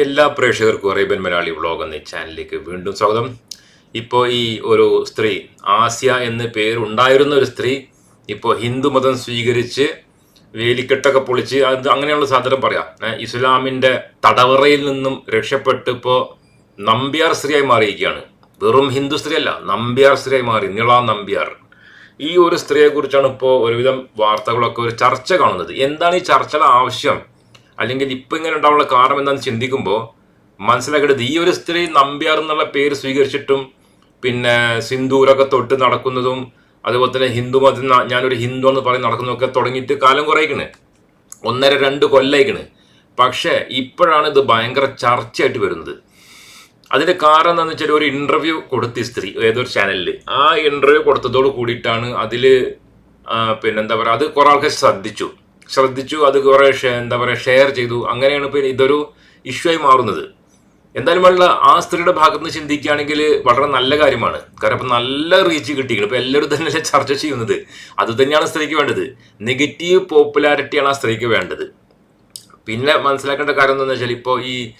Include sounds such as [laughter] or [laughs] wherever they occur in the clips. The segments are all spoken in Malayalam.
എല്ലാ പ്രേക്ഷകർക്കും അറേബ്യൻ മലയാളി വ്ളോഗ് എന്ന ചാനലിലേക്ക് വീണ്ടും സ്വാഗതം. ഇപ്പോൾ ഈ ഒരു സ്ത്രീ ആസ്യ എന്ന് പേരുണ്ടായിരുന്ന ഒരു സ്ത്രീ ഇപ്പോൾ ഹിന്ദു മതം സ്വീകരിച്ച് വേലിക്കെട്ടൊക്കെ പൊളിച്ച് അത് അങ്ങനെയുള്ള സാധനം പറയാം. ഇസ്ലാമിന്റെ തടവറയിൽ നിന്നും രക്ഷപ്പെട്ട് ഇപ്പോൾ നമ്പ്യാർ സ്ത്രീയായി മാറിയിരിക്കുകയാണ്. വെറും ഹിന്ദു സ്ത്രീ അല്ല നമ്പ്യാർ സ്ത്രീയായി മാറി നിള നമ്പ്യാർ. ഈ ഒരു സ്ത്രീയെക്കുറിച്ചാണ് ഇപ്പോൾ ഒരുവിധം വാർത്തകളൊക്കെ ഒരു ചർച്ച കാണുന്നത്. എന്താണ് ഈ ചർച്ചയുടെ ആവശ്യം? അല്ലെങ്കിൽ ഇപ്പം ഇങ്ങനെ ഉണ്ടാവാനുള്ള കാരണം എന്താണെന്ന് ചിന്തിക്കുമ്പോൾ മനസ്സിലാക്കേണ്ടത് ഈ ഒരു സ്ത്രീ നമ്പ്യാർ എന്നുള്ള പേര് സ്വീകരിച്ചിട്ടും പിന്നെ സിന്ദൂരൊക്കെ തൊട്ട് നടക്കുന്നതും അതുപോലെ തന്നെ ഹിന്ദു മതം ന- ഞാനൊരു ഹിന്ദു എന്ന് പറഞ്ഞ് നടക്കുന്നതൊക്കെ തുടങ്ങിയിട്ട് കാലം കുറേക്കണ് ഒന്നര രണ്ട് കൊല്ലയക്കണ്. പക്ഷേ ഇപ്പോഴാണ് ഇത് ഭയങ്കര ചർച്ചയായിട്ട് വരുന്നത്. അതിന്റെ കാരണം എന്താണെന്ന് വെച്ചാൽ ഒരു ഇന്റർവ്യൂ കൊടുത്ത് സ്ത്രീ ഏതൊരു ചാനലിൽ ആ ഇന്റർവ്യൂ കൊടുത്തതോട് കൂടിയിട്ടാണ് അതിൽ പിന്നെന്താ പറയുക അത് കുറേ ആൾക്കാർ ശ്രദ്ധിച്ചു. ശ്രദ്ധിച്ചു അത് കുറെ എന്താ പറയുക ഷെയർ ചെയ്തു. അങ്ങനെയാണ് പിന്നെ ഇതൊരു ഇഷ്യൂ ആയി മാറുന്നത്. എന്തായാലും വേണ്ട ആ സ്ത്രീയുടെ ഭാഗത്ത് നിന്ന് ചിന്തിക്കുകയാണെങ്കിൽ വളരെ നല്ല കാര്യമാണ്. കാരണം ഇപ്പം നല്ല റീച്ച് കിട്ടിയിരിക്കണം ഇപ്പം എല്ലാവരും തന്നെ ചർച്ച ചെയ്യുന്നത്. അത് തന്നെയാണ് സ്ത്രീക്ക് വേണ്ടത്. നെഗറ്റീവ് പോപ്പുലാരിറ്റിയാണ് ആ സ്ത്രീക്ക് വേണ്ടത്. പിന്നെ മനസ്സിലാക്കേണ്ട കാര്യം എന്താണെന്ന് വെച്ചാൽ ഇപ്പോൾ ഈ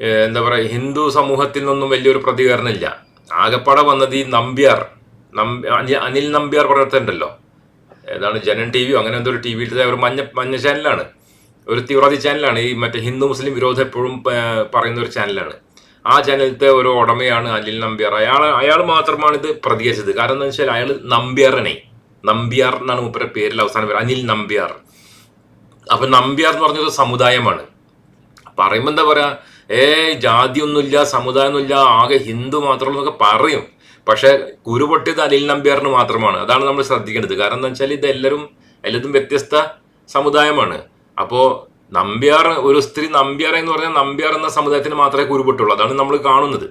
എന്താ പറയുക ഹിന്ദു സമൂഹത്തിൽ നിന്നൊന്നും വലിയൊരു പ്രതികരണമില്ല ആകപ്പാടെ വന്നത് ഈ നമ്പ്യാർ. നമ്പ് അനി- അനിൽ നമ്പ്യാർ പറഞ്ഞിട്ടുണ്ടല്ലോ ഏതാണ് ജനൻ ടി വിയോ അങ്ങനെ എന്തോ ഒരു ടി വിയിലത്തെ ഒരു മഞ്ഞ മഞ്ഞ ചാനലാണ്. ഒരു തീവ്രവാദി ചാനലാണ്. ഈ മറ്റേ ഹിന്ദു മുസ്ലിം വിരോധം എപ്പോഴും പറയുന്ന ഒരു ചാനലാണ്. ആ ചാനലിലത്തെ ഒരു ഉടമയാണ് അനിൽ നമ്പ്യാർ. അയാൾ അയാൾ മാത്രമാണ് ഇത് പ്രതികരിച്ചത്. കാരണം എന്താ വെച്ചാൽ അയാൾ നമ്പ്യാറിനെ. നമ്പ്യാർ എന്നാണ് മൂപ്പരുടെ പേരിൽ അവസാനം പേര് അനിൽ നമ്പ്യാർ. അപ്പൊ നമ്പ്യാർ എന്ന് പറഞ്ഞൊരു സമുദായമാണ്. പറയുമ്പോൾ എന്താ പറയാ? ഏ ജാതിയൊന്നുമില്ല സമുദായമൊന്നുമില്ല ആകെ ഹിന്ദു മാത്രമുള്ളൂ എന്നൊക്കെ പറയും. പക്ഷെ കുരു പൊട്ടിയത് അനിൽ നമ്പ്യാറിന് മാത്രമാണ്. അതാണ് നമ്മൾ ശ്രദ്ധിക്കേണ്ടത്. കാരണം എന്താ വെച്ചാൽ ഇത് എല്ലാവരും എല്ലാതും വ്യത്യസ്ത സമുദായമാണ്. അപ്പോൾ നമ്പ്യാർ ഒരു സ്ത്രീ നമ്പ്യാർ എന്ന് പറഞ്ഞാൽ നമ്പ്യാർ എന്ന സമുദായത്തിന് മാത്രമേ കുരുപൊട്ടുള്ളൂ അതാണ് നമ്മൾ കാണുന്നത്.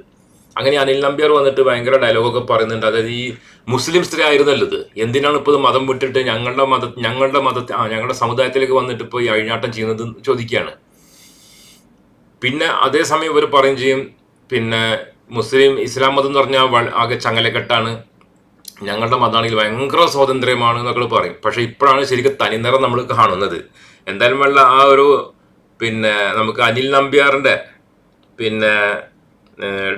അങ്ങനെ അനിൽ നമ്പ്യാർ വന്നിട്ട് ഭയങ്കര ഡയലോഗൊക്കെ പറയുന്നുണ്ട്. അതായത് ഈ മുസ്ലിം സ്ത്രീ ആയിരുന്നല്ലോ ഇത്. എന്തിനാണ് ഇപ്പോൾ മതം വിട്ടിട്ട് ഞങ്ങളുടെ മത ഞങ്ങളുടെ മത ഞങ്ങളുടെ സമുദായത്തിലേക്ക് വന്നിട്ട് ഇപ്പോൾ ഈ അഴിഞ്ഞാട്ടം ചെയ്യുന്നത് ചോദിക്കുകയാണ്. പിന്നെ അതേസമയം ഇവർ പറയും ചെയ്യും പിന്നെ മുസ്ലിം ഇസ്ലാം മതം എന്ന് പറഞ്ഞാൽ ആകെ ചങ്ങലക്കെട്ടാണ്. ഞങ്ങളുടെ മതമാണെങ്കിൽ ഭയങ്കര സ്വാതന്ത്ര്യമാണ് എന്നൊക്കെ പറയും. പക്ഷെ ഇപ്പോഴാണ് ശരിക്കും തനിനിറം നമ്മൾ കാണുന്നത്. എന്തായാലും വേണ്ട ആ ഒരു പിന്നെ നമുക്ക് അനിൽ നമ്പ്യാറിന്റെ പിന്നെ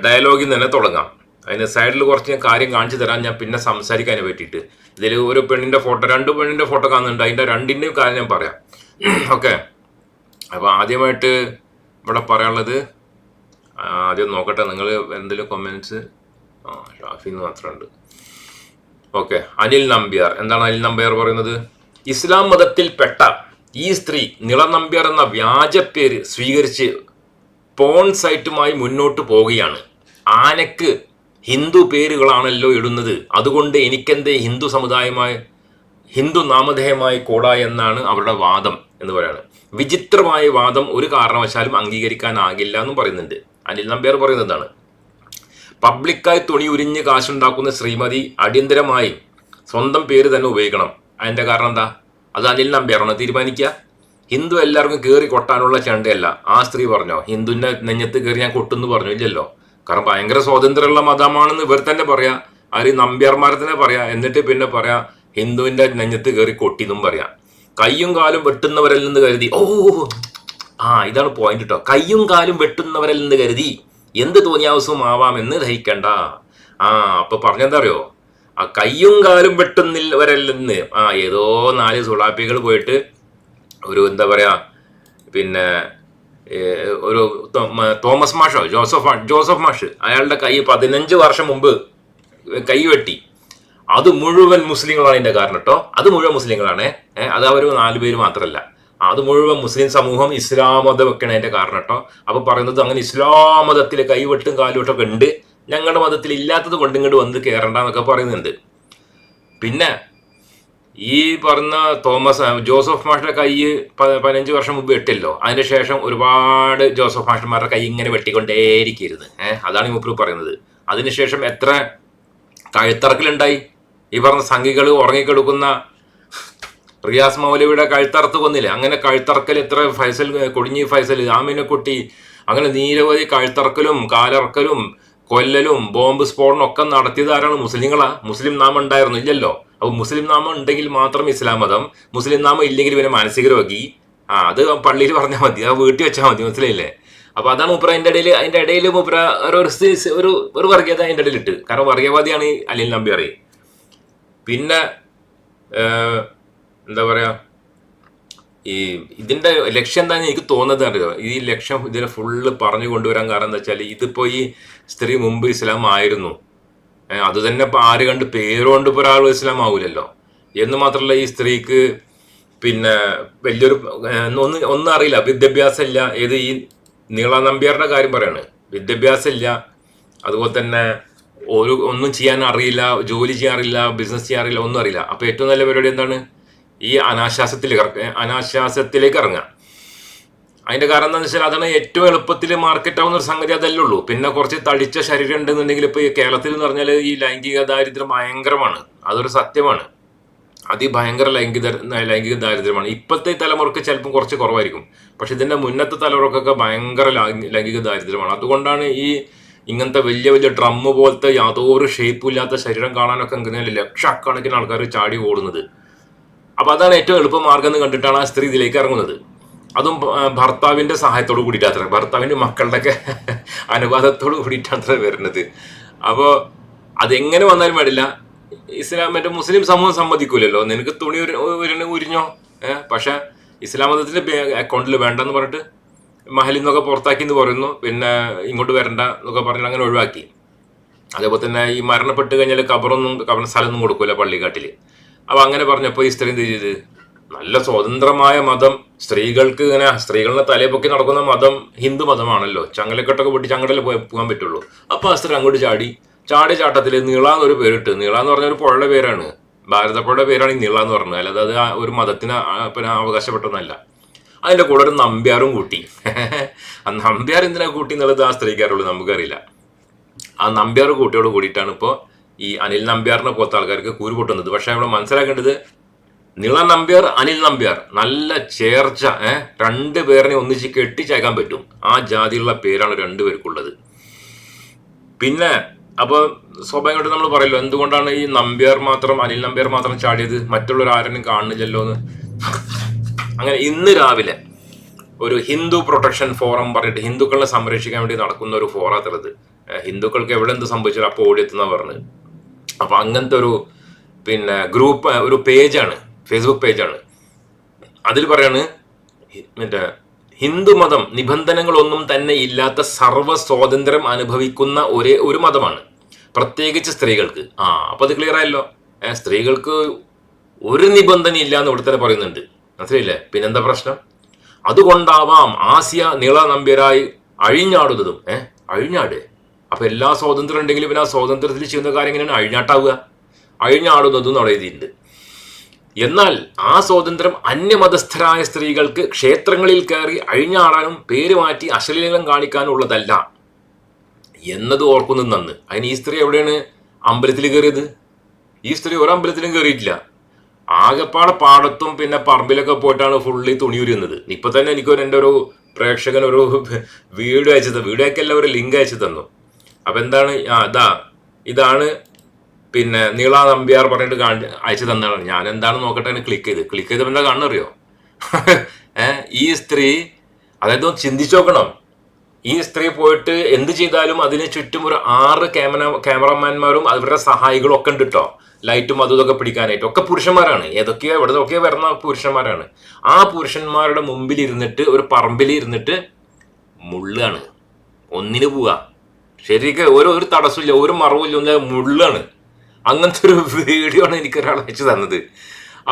ഡയലോഗിൽ തന്നെ തുടങ്ങാം. അതിന് സൈഡിൽ കുറച്ച് ഞാൻ കാര്യം കാണിച്ചു തരാം. ഞാൻ പിന്നെ സംസാരിക്കാൻ പറ്റിയിട്ട്. ഇതിൽ ഒരു പെണ്ണിന്റെ ഫോട്ടോ രണ്ട് പെണ്ണിന്റെ ഫോട്ടോ കാണുന്നുണ്ട്. അതിന്റെ രണ്ടിന്റെയും കാര്യം ഞാൻ പറയാം. [clears throat] ഓക്കെ അപ്പോൾ ആദ്യമായിട്ട് ഇവിടെ പറയാനുള്ളത് ആദ്യം നോക്കട്ടെ നിങ്ങൾ എന്തെങ്കിലും കൊമെന്റ്സ് ആ ഷാഫി എന്ന് മാത്രമുണ്ട് ഓക്കെ അനിൽ നമ്പ്യാർ. എന്താണ് അനിൽ നമ്പ്യാർ പറയുന്നത്? ഇസ്ലാം മതത്തിൽപ്പെട്ട ഈ സ്ത്രീ നിള നമ്പ്യാർ എന്ന വ്യാജ പേര് സ്വീകരിച്ച് പോൺ സൈറ്റുമായി മുന്നോട്ട് പോവുകയാണ്. ആനക്ക് ഹിന്ദു പേരുകളാണല്ലോ ഇടുന്നത്. അതുകൊണ്ട് എനിക്കെന്തേ ഹിന്ദു സമുദായമായി ഹിന്ദു നാമധേയമായി കൂടാ എന്നാണ് അവരുടെ വാദം എന്ന് പറയുന്നത് വിചിത്രമായ വാദം ഒരു കാരണവശാലും അംഗീകരിക്കാനാകില്ല എന്നും പറയുന്നുണ്ട്. അനിൽ നമ്പ്യാർ പറയുന്നത് എന്താണ്? പബ്ലിക്കായി തുണി ഉരിഞ്ഞ് കാശുണ്ടാക്കുന്ന ശ്രീമതി അടിയന്തരമായി സ്വന്തം പേര് തന്നെ ഉപയോഗിക്കണം. അതിന്റെ കാരണം എന്താ? അത് അനിൽ നമ്പ്യാറാണ് തീരുമാനിക്കുക? ഹിന്ദു എല്ലാവർക്കും കയറി കൊട്ടാനുള്ള ചണ്ടയല്ല. ആ സ്ത്രീ പറഞ്ഞോ ഹിന്ദുവിന്റെ നെഞ്ഞത്ത് കയറി ഞാൻ കൊട്ടുന്നു പറഞ്ഞു ഇല്ലല്ലോ കാരണം ഭയങ്കര സ്വാതന്ത്ര്യമുള്ള മതമാണെന്ന് ഇവർ തന്നെ പറയാ. ആര് നമ്പ്യാർമാരെ തന്നെ പറയാ. എന്നിട്ട് പിന്നെ പറയാ ഹിന്ദുവിന്റെ നെഞ്ഞത്ത് കയറി കൊട്ടിന്നും പറയാം. കയ്യും കാലും വെട്ടുന്നവരിൽ നിന്ന് കരുതി ഓ ആ ഇതാണ് പോയിന്റ് കേട്ടോ കയ്യും കാലും വെട്ടുന്നവരിൽ നിന്ന് കരുതി എന്ത് തോന്നിയാവസവും ആവാമെന്ന് ധരിക്കണ്ട ആ അപ്പൊ പറഞ്ഞെന്താ അറിയോ? ആ കയ്യും കാലും വെട്ടുന്നവരിൽ നിന്ന് ആ ഏതോ നാല് സുളാപ്പികൾ പോയിട്ട് ഒരു എന്താ പറയാ പിന്നെ ഒരു തോമസ് മാഷോ ജോസഫ് ജോസഫ് മാഷ് അയാളുടെ കൈ പതിനഞ്ച് വർഷം മുമ്പ് കൈ വെട്ടി. അത് മുഴുവൻ മുസ്ലിങ്ങളാണ് ഇതിന്റെ കാരണം കേട്ടോ അത് മുഴുവൻ മുസ്ലിങ്ങളാണ്. അത് അവർ നാല് പേര് മാത്രമല്ല അത് മുഴുവൻ മുസ്ലിം സമൂഹം ഇസ്ലാം മതം വെക്കണതിന്റെ കാരണം കേട്ടോ. അപ്പൊ പറയുന്നത് അങ്ങനെ ഇസ്ലാം മതത്തിൽ കൈവെട്ടും കാലുവെട്ടൊക്കെ ഉണ്ട്. ഞങ്ങളുടെ മതത്തിൽ ഇല്ലാത്തത് കൊണ്ട് ഇങ്ങോട്ട് വന്ന് കയറണ്ട എന്നൊക്കെ പറയുന്നുണ്ട്. പിന്നെ ഈ പറഞ്ഞ തോമസ് ജോസഫ് മാഷിന്റെ കൈ പതിനഞ്ച് വർഷം മുമ്പ് വെട്ടില്ലോ അതിന് ശേഷം ഒരുപാട് ജോസഫ് മാഷന്മാരുടെ കൈ ഇങ്ങനെ വെട്ടിക്കൊണ്ടേയിരിക്കരുത്. ഏഹ് അതാണ് ഈ മുപ്പര് പറയുന്നത്. അതിനുശേഷം എത്ര കഴുത്തറക്കലുണ്ടായി? ഈ പറഞ്ഞ സംഘികൾ ഉറങ്ങിക്കെടുക്കുന്ന റിയാസ് മൗലവിയുടെ കഴുത്തറുത്ത് കൊന്നില്ലേ? അങ്ങനെ കഴുത്തറക്കൽ എത്ര ഫൈസൽ കൊടിഞ്ഞി ഫൈസൽ ആമിനക്കുട്ടി അങ്ങനെ നിരവധി കഴുത്തറക്കലും കാലറക്കലും കൊല്ലലും ബോംബ് സ്ഫോടനം ഒക്കെ നടത്തിയതാരാണ് മുസ്ലിങ്ങളാ. മുസ്ലിം നാമം ഉണ്ടായിരുന്നു ഇല്ലല്ലോ. അപ്പോൾ മുസ്ലിം നാമം ഉണ്ടെങ്കിൽ മാത്രം ഇസ്ലാം മതം. മുസ്ലിം നാമം ഇല്ലെങ്കിൽ പിന്നെ മാനസിക രോഗി. ആ അത് പള്ളിയിൽ പറഞ്ഞാൽ മതി. അത് വീട്ടിൽ വെച്ചാൽ മതി മനസ്സിലായില്ലേ? അപ്പോൾ അതാണ് മുപ്ര അതിന്റെ ഇടയിൽ അതിന്റെ ഇടയിൽ മുപ്ര ഒരു ഒരു ഒരു വർഗീയത അതിന്റെ ഇടയിൽ ഇട്ട്. കാരണം വർഗീയവാദിയാണ് ഈ നമ്പി നമ്പ്യാർ. പിന്നെ എന്താ പറയാ ഈ ഇതിന്റെ ലക്ഷ്യം എന്താണെന്ന് എനിക്ക് തോന്നുന്നത് അറിയോ? ഈ ലക്ഷ്യം ഇതിനെ ഫുള്ള് പറഞ്ഞു കൊണ്ടുവരാൻ കാരണം എന്താ വെച്ചാൽ ഇതിപ്പോ ഈ സ്ത്രീ മുമ്പ് ഇസ്ലാം ആയിരുന്നു. അത് തന്നെ ഇപ്പൊ ആര് കണ്ട് പേരുകൊണ്ട് ഇപ്പൊ ഒരാൾ ഇസ്ലാം ആവൂലല്ലോ. എന്ന് മാത്രമല്ല ഈ സ്ത്രീക്ക് പിന്നെ വലിയൊരു ഒന്ന് ഒന്നും അറിയില്ല. വിദ്യാഭ്യാസം ഇല്ല ഏത് ഈ നീള നമ്പ്യാരുടെ കാര്യം പറയാണ്. വിദ്യാഭ്യാസം ഇല്ല അതുപോലെ തന്നെ ഒരു ഒന്നും ചെയ്യാൻ അറിയില്ല ജോലി ചെയ്യാറില്ല ബിസിനസ് ചെയ്യാറില്ല ഒന്നും അറിയില്ല. അപ്പൊ ഏറ്റവും നല്ല പരിപാടി എന്താണ്? ഈ അനാശ്വാസത്തിൽ അനാശ്വാസത്തിലേക്ക് ഇറങ്ങുക. അതിന്റെ കാരണം എന്താണെന്ന് വെച്ചാൽ അതാണ് ഏറ്റവും എളുപ്പത്തിൽ മാർക്കറ്റ് ആവുന്ന ഒരു സംഗതി അതല്ലേ ഉള്ളൂ. പിന്നെ കുറച്ച് തടിച്ച ശരീരം ഉണ്ടെന്നുണ്ടെങ്കിൽ ഇപ്പൊ ഈ കേരളത്തിൽ എന്ന് പറഞ്ഞാൽ ഈ ലൈംഗിക ദാരിദ്ര്യം ഭയങ്കരമാണ്. അതൊരു സത്യമാണ്. അതിഭയങ്കര ലൈംഗിക ലൈംഗിക ദാരിദ്ര്യമാണ്. ഇപ്പോഴത്തെ തലമുറയ്ക്ക് ചിലപ്പം കുറച്ച് കുറവായിരിക്കും. പക്ഷെ ഇതിന്റെ മുന്നത്തെ തലമുറക്കൊക്കെ ഭയങ്കര ലൈംഗി- ലൈംഗിക ദാരിദ്ര്യമാണ്. അതുകൊണ്ടാണ് ഈ ഇങ്ങനത്തെ വലിയ വലിയ ഡ്രമ്മ് പോലത്തെ യാതൊരു ഷേപ്പും ഇല്ലാത്ത ശരീരം കാണാനൊക്കെ ഇങ്ങനെ ലക്ഷക്കണക്കിന് ആൾക്കാർ ചാടി ഓടുന്നത്. അപ്പൊ അതാണ് ഏറ്റവും എളുപ്പ മാർഗം എന്ന് കണ്ടിട്ടാണ് ആ സ്ത്രീ ഇതിലേക്ക് ഇറങ്ങുന്നത്. അതും ഭർത്താവിന്റെ സഹായത്തോട് കൂടിയിട്ടാത്ര ഭർത്താവിന്റെ മക്കളുടെ ഒക്കെ [laughs] അനുവാദത്തോട് കൂടിയിട്ടാണ് അത്ര വരുന്നത്. അപ്പോൾ അതെങ്ങനെ വന്നാലും പാടില്ല. ഇസ്ലാം മറ്റേ മുസ്ലിം സമൂഹം സമ്മതിക്കൂലല്ലോ. നിനക്ക് തുണി ഒരു ഉരിഞ്ഞോ? പക്ഷെ ഇസ്ലാം മതത്തിന്റെ അക്കൗണ്ടിൽ വേണ്ടെന്ന് പറഞ്ഞിട്ട് മഹലിൽ നിന്നൊക്കെ പുറത്താക്കി എന്ന് പറയുന്നു. പിന്നെ ഇങ്ങോട്ട് വരണ്ട എന്നൊക്കെ പറഞ്ഞിട്ട് അങ്ങനെ ഒഴിവാക്കി. അതേപോലെ തന്നെ ഈ മരണപ്പെട്ട് കഴിഞ്ഞാൽ കബറൊന്നും കബർ സ്ഥലമൊന്നും കൊടുക്കൂല പള്ളിക്കാട്ടിൽ അപ്പൊ അങ്ങനെ പറഞ്ഞപ്പോൾ ഈ സ്ത്രീ എന്ത് ചെയ്ത്? നല്ല സ്വതന്ത്രമായ മതം. സ്ത്രീകൾക്ക് ഇങ്ങനെ സ്ത്രീകളുടെ തലയെ പൊക്കി നടക്കുന്ന മതം ഹിന്ദു മതമാണല്ലോ. ചങ്ങലക്കെട്ടൊക്കെ പൊട്ടി ചങ്ങടയിൽ പോയി പോകാൻ പറ്റുള്ളൂ. അപ്പൊ ആ സ്ത്രീ അങ്ങോട്ട് ചാടി. ചാടി ചാട്ടത്തിൽ നീള എന്നൊരു പേരിട്ട്. നീള എന്ന് പറഞ്ഞ ഒരു പുഴയുടെ പേരാണ്. ഭാരതപ്പുഴയുടെ പേരാണ് ഈ നീള എന്ന് പറഞ്ഞത്. അല്ലാതെ അത് ഒരു മതത്തിന് പിന്നെ അവകാശപ്പെട്ടതല്ല. അതിന്റെ കൂടെ ഒരു നമ്പ്യാറും കൂട്ടി. ആ നമ്പ്യാർ എന്തിനാ കൂട്ടി എന്നുള്ളത് ആ സ്ത്രീക്കാരുള്ളൂ. നമുക്കറിയില്ല. ആ നമ്പ്യാർ കൂട്ടിയോട് കൂടിയിട്ടാണ് ഇപ്പോൾ ഈ അനിൽ നമ്പ്യാറിനെ പോലത്തെ ആൾക്കാർക്ക് കൂര് പൊട്ടുന്നത്. പക്ഷെ അവിടെ മനസ്സിലാക്കേണ്ടത് നിള നമ്പ്യാർ അനിൽ നമ്പ്യാർ നല്ല ചേർച്ച ഏഹ് രണ്ട് പേരിനെ ഒന്നിച്ച് കെട്ടിച്ചേക്കാൻ പറ്റും. ആ ജാതിയുള്ള പേരാണ് രണ്ടുപേർക്കുള്ളത് പിന്നെ അപ്പോൾ സ്വാഭാവികമായിട്ട് നമ്മൾ പറയല്ലോ എന്തുകൊണ്ടാണ് ഈ നമ്പ്യാർ മാത്രം അനിൽ നമ്പ്യാർ മാത്രം ചാടിയത്? മറ്റുള്ളവർ ആരെയും കാണുന്നില്ലല്ലോ എന്ന്. അങ്ങനെ ഇന്ന് രാവിലെ ഒരു ഹിന്ദു പ്രൊട്ടക്ഷൻ ഫോറം പറഞ്ഞിട്ട് ഹിന്ദുക്കളെ സംരക്ഷിക്കാൻ വേണ്ടി നടക്കുന്ന ഒരു ഫോറാത്തത് ഹിന്ദുക്കൾക്ക് എവിടെ എന്ത് സംഭവിച്ചാലും അപ്പോൾ ഓടിയെത്തുന്ന പറഞ്ഞത്. അപ്പൊ അങ്ങനത്തെ ഒരു പിന്നെ ഗ്രൂപ്പ് ഒരു പേജാണ് ഫേസ്ബുക്ക് പേജാണ് അതിൽ പറയാണ് മറ്റേ ഹിന്ദുമതം നിബന്ധനകളൊന്നും തന്നെ ഇല്ലാത്ത സർവ സ്വാതന്ത്ര്യം അനുഭവിക്കുന്ന ഒരേ ഒരു മതമാണ് പ്രത്യേകിച്ച് സ്ത്രീകൾക്ക്. ആ അപ്പൊ അത് ക്ലിയർ ആയല്ലോ. സ്ത്രീകൾക്ക് ഒരു നിബന്ധന ഇല്ല എന്ന് ഇവിടെ തന്നെ പറയുന്നുണ്ട്. മനസ്സിലായില്ലേ? പിന്നെന്താ പ്രശ്നം? അതുകൊണ്ടാവാം ആസിയ നീള നമ്പ്യരായി അഴിഞ്ഞാടുന്നതും. ഏഹ് അഴിഞ്ഞാട്. അപ്പൊ എല്ലാ സ്വാതന്ത്ര്യം ഉണ്ടെങ്കിലും പിന്നെ ആ സ്വാതന്ത്ര്യത്തിൽ ചെയ്യുന്ന കാര്യം എങ്ങനെയാണ്? അഴിഞ്ഞാട്ടാവുക. അഴിഞ്ഞാടുന്നതും അവിടെ എഴുതിയിട്ടുണ്ട്. എന്നാൽ ആ സ്വാതന്ത്ര്യം അന്യമതസ്ഥരായ സ്ത്രീകൾക്ക് ക്ഷേത്രങ്ങളിൽ കയറി അഴിഞ്ഞാടാനും പേര് മാറ്റി അശ്ലീലം കാണിക്കാനുള്ളതല്ല എന്നത് ഓർക്കുന്നത് നന്ന്. അതിന് ഈ സ്ത്രീ എവിടെയാണ്? അമ്പലത്തിൽ കയറിയത്. ഈ സ്ത്രീ ഒരു അമ്പലത്തിലും കയറിയിട്ടില്ല. ആകെപ്പാടെ പാടത്തും പിന്നെ പറമ്പിലൊക്കെ പോയിട്ടാണ് ഫുള്ളി തുണി ഉരിയുന്നത്. ഇപ്പൊ തന്നെ എനിക്കൊരു എന്റെ ഒരു പ്രേക്ഷകൻ ഒരു വീഡിയോ അയച്ചു തന്നു. വീഡിയോ ഒക്കെ ഒരു ലിങ്ക് അയച്ചു തന്നു. അപ്പൊ എന്താണ് ആ ഇതാ ഇതാണ് പിന്നെ നീള നമ്പ്യാർ പറഞ്ഞിട്ട് കാണി അയച്ചു തന്നാണ് ഞാൻ എന്താണ് നോക്കട്ടെ ക്ലിക്ക് ചെയ്ത്. ക്ലിക്ക് ചെയ്തപ്പോൾ എന്താ കാണുന്നറിയോ? [laughs] ഈ സ്ത്രീ അതായത് ചിന്തിച്ചു നോക്കണം. ഈ സ്ത്രീ പോയിട്ട് എന്ത് ചെയ്താലും അതിന് ചുറ്റും ഒരു ആറ് ക്യാമറ ക്യാമറമാന്മാരും അവരുടെ സഹായികളും ഒക്കെ ഉണ്ട് കേട്ടോ ലൈറ്റും അതും ഇതൊക്കെ പിടിക്കാനായിട്ട്. ഒക്കെ പുരുഷന്മാരാണ്. ഏതൊക്കെയോ നിന്നൊക്കെയോ വരുന്ന പുരുഷന്മാരാണ്. ആ പുരുഷന്മാരുടെ മുമ്പിൽ ഇരുന്നിട്ട് ഒരു പറമ്പിൽ ഇരുന്നിട്ട് മുള്ളാണ്. ഒന്നിന് പോവാ. ശരിക്കും ഒരു ഒരു തടസ്സമില്ല ഒരു മറവില്ല ഒന്ന് മുള്ളാണ്. അങ്ങനത്തെ ഒരു വീഡിയോ ആണ് എനിക്ക് ഒരാൾ അയച്ചു തന്നത്.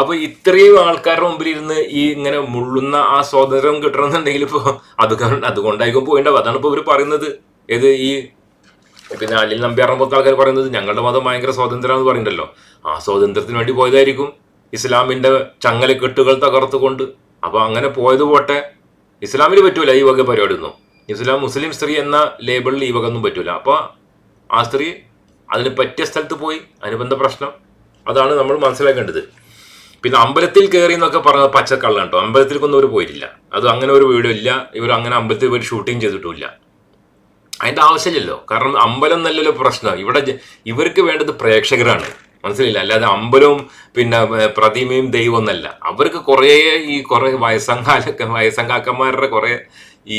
അപ്പോൾ ഇത്രയും ആൾക്കാരുടെ മുമ്പിൽ ഇരുന്ന് ഈ ഇങ്ങനെ മുള്ളുന്ന ആ സ്വാതന്ത്ര്യം കിട്ടണമെന്നുണ്ടെങ്കിൽ ഇപ്പൊ അത് അതുകൊണ്ടായിരിക്കും പോയിണ്ടാവും അതാണ് ഇപ്പൊ ഇവർ പറയുന്നത്. ഏത് ഈ പിന്നെ അല്ലെങ്കിൽ നമ്പ്യാറിനെ പോലത്തെ ആൾക്കാർ പറയുന്നത് ഞങ്ങളുടെ മതം ഭയങ്കര സ്വാതന്ത്ര്യം എന്ന് പറയുന്നുണ്ടല്ലോ. ആ സ്വാതന്ത്ര്യത്തിന് വേണ്ടി പോയതായിരിക്കും ഇസ്ലാമിന്റെ ചങ്ങലക്കെട്ടുകൾ തകർത്തുകൊണ്ട്. അപ്പോൾ അങ്ങനെ പോയത് പോട്ടെ. ഇസ്ലാമിന് പറ്റൂല ഈ വക പരിപാടി ഒന്നും ഇസ്ലാം മുസ്ലിം സ്ത്രീ എന്ന ലേബിളിൽ ഈ വക ഒന്നും പറ്റൂല. അപ്പൊ ആ സ്ത്രീ അതിന് പറ്റിയ സ്ഥലത്ത് പോയി അനുബന്ധ പ്രശ്നം. അതാണ് നമ്മൾ മനസ്സിലാക്കേണ്ടത്. പിന്നെ അമ്പലത്തിൽ കയറി എന്നൊക്കെ പറഞ്ഞത് പച്ചക്കള്ളാണ് കേട്ടോ അമ്പലത്തിലേക്കൊന്നും അവർ പോയിട്ടില്ല. അത് അങ്ങനെ ഒരു വീഡിയോ ഇല്ല. ഇവർ അങ്ങനെ അമ്പലത്തിൽ പോയി ഷൂട്ടിംഗ് ചെയ്തിട്ടില്ല അതിന്റെ ആവശ്യമില്ലല്ലോ. കാരണം അമ്പലം നല്ലൊരു പ്രശ്നം ഇവിടെ ഇവർക്ക് വേണ്ടത് പ്രേക്ഷകരാണ്. മനസ്സിലില്ല അല്ലാതെ അമ്പലവും പിന്നെ പ്രതിമയും ദൈവം എന്നല്ല അവർക്ക് കുറേ ഈ കുറേ വയസ്സങ്കാലൊക്കെ വയസ്സങ്കാക്കന്മാരുടെ കുറെ ഈ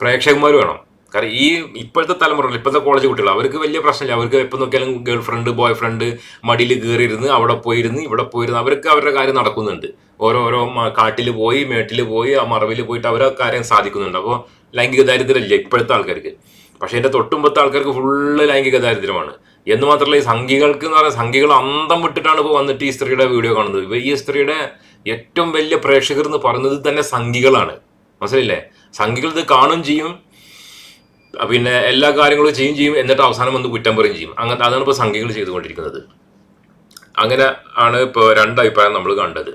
പ്രേക്ഷകന്മാർ വേണം. കാരണം ഈ ഇപ്പോഴത്തെ തലമുറ ഇപ്പോഴത്തെ കോളേജ് കുട്ടികൾ അവർക്ക് വലിയ പ്രശ്നമില്ല. അവർക്ക് എപ്പോൾ നോക്കിയാലും ഗേൾ ഫ്രണ്ട് ബോയ് ഫ്രണ്ട് മടിയിൽ കയറിയിരുന്ന് അവിടെ പോയിരുന്ന് ഇവിടെ പോയിരുന്ന് അവർക്ക് അവരുടെ കാര്യം നടക്കുന്നുണ്ട്. ഓരോരോ കാട്ടിൽ പോയി മേട്ടിൽ പോയി ആ മറവിൽ പോയിട്ട് അവരെ കാര്യം സാധിക്കുന്നുണ്ട്. അപ്പോൾ ലൈംഗിക ദാരിദ്ര്യമില്ല ഇപ്പോഴത്തെ ആൾക്കാർക്ക്? പക്ഷേ എന്റെ തൊട്ടുമ്പത്തെ ആൾക്കാർക്ക് ഫുള്ള് ലൈംഗിക ദാരിദ്ര്യമാണ്. എന്ന് മാത്രമല്ല ഈ സംഘികൾക്ക് എന്ന് പറയുന്നത് സംഘികൾ അന്തം വിട്ടിട്ടാണ് ഇപ്പോൾ വന്നിട്ട് ഈ സ്ത്രീയുടെ വീഡിയോ കാണുന്നത്. ഈ സ്ത്രീയുടെ ഏറ്റവും വലിയ പ്രേക്ഷകർ എന്ന് പറയുന്നത് തന്നെ സംഘികളാണ്. മനസ്സിലില്ലേ സംഘികൾ ഇത് കാണും ചെയ്യും. പിന്നെ എല്ലാ കാര്യങ്ങളും ചെയ്യും ചെയ്യും എന്നിട്ട് അവസാനം വന്ന് കുറ്റം പറയും ചെയ്യും. അങ്ങനത്തെ അതാണ് ഇപ്പോൾ സംഘികൾ ചെയ്തുകൊണ്ടിരിക്കുന്നത്. അങ്ങനെ ആണ് ഇപ്പോൾ രണ്ട് അഭിപ്രായം നമ്മൾ കണ്ടത്.